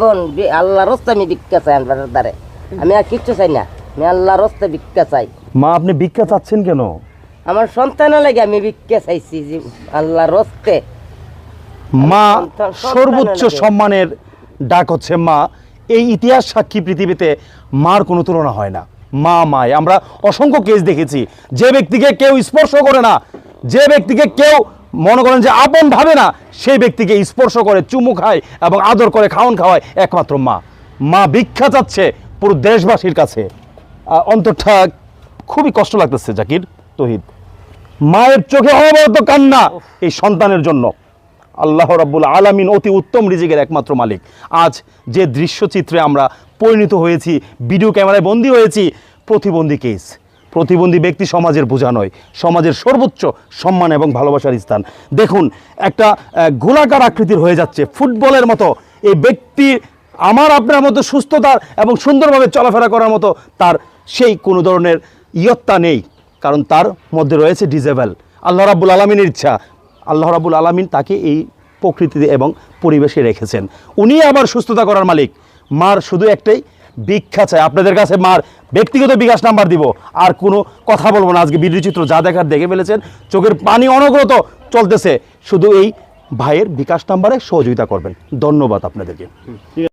বোন আল্লাহ রস্তে আমি ভিক্ষা চাই আনবার দ্বারে আমি আর কিচ্ছু চাই না। আমি আল্লাহ রস্তে ভিক্ষা চাই। মা আপনি ভিক্ষা চাচ্ছেন কেন? আমার সন্তানের লাগে আমি ভিক্ষা চাইছি যে আল্লাহ রস্তে। মা সর্বোচ্চ সম্মানের ডাক হচ্ছে মা। এই ইতিহাস সাক্ষী পৃথিবীতে মার কোনো তুলনা হয় না। মা মায়। আমরা অসংখ্য কেস দেখেছি। যে ব্যক্তিকে কেউ স্পর্শ করে না যে ব্যক্তিকে কেউ মনে করেন যে আপন ভাবে না, সেই ব্যক্তিকে স্পর্শ করে, চুমু খায় এবং আদর করে খাওয়ান খাওয়ায় একমাত্র মা। মা ভিক্ষা চাচ্ছে পুরো দেশবাসীর কাছে। অন্তরটা খুবই কষ্ট লাগতেছে, জাকির, তহিদ। মায়ের চোখে অনবরত কান্না এই সন্তানের জন্য। আল্লাহ রাব্বুল আলামিন অতি উত্তম রিজিকের একমাত্র মালিক। আজ যে দৃশ্যচিত্রে আমরা পরিণত হয়েছি ভিডিও ক্যামেরায় বন্দী হয়েছি, প্রতিবন্ধী কেস প্রতিবন্ধী ব্যক্তি সমাজের বোঝা নয়, সমাজের সর্বোচ্চ সম্মান এবং ভালোবাসার স্থান। দেখুন, একটা গোলাকার আকৃতির হয়ে যাচ্ছে। ফুটবলের মতো এই ব্যক্তি আমার আপনার মতো সুস্থতার এবং সুন্দরভাবে চলাফেরা করার মতো তার সেই কোনো ধরনের ইয়ত্তা নেই, কারণ তার মধ্যে রয়েছে ডিজেবেল আল্লাহ রাবুল আলমিনের ইচ্ছা। আল্লাহ রাব্বুল আলমিন তাকে এই প্রকৃতিতে এবং পরিবেশে রেখেছেন। উনি আবার সুস্থতা করার মালিক। মার শুধু একটাই ভিক্ষা চাই। আপনাদের কাছে মার ব্যক্তিগত বিকাশ নাম্বার দিব। আর কোনো কথা বলব না। আজকে চিত্র যা দেখার দেখে ফেলেছেন, চোখের পানি অনগ্রত চলতেছে। শুধু এই ভাইয়ের বিকাশ নাম্বারে সহযোগিতা করবেন। ধন্যবাদ আপনাদেরকে।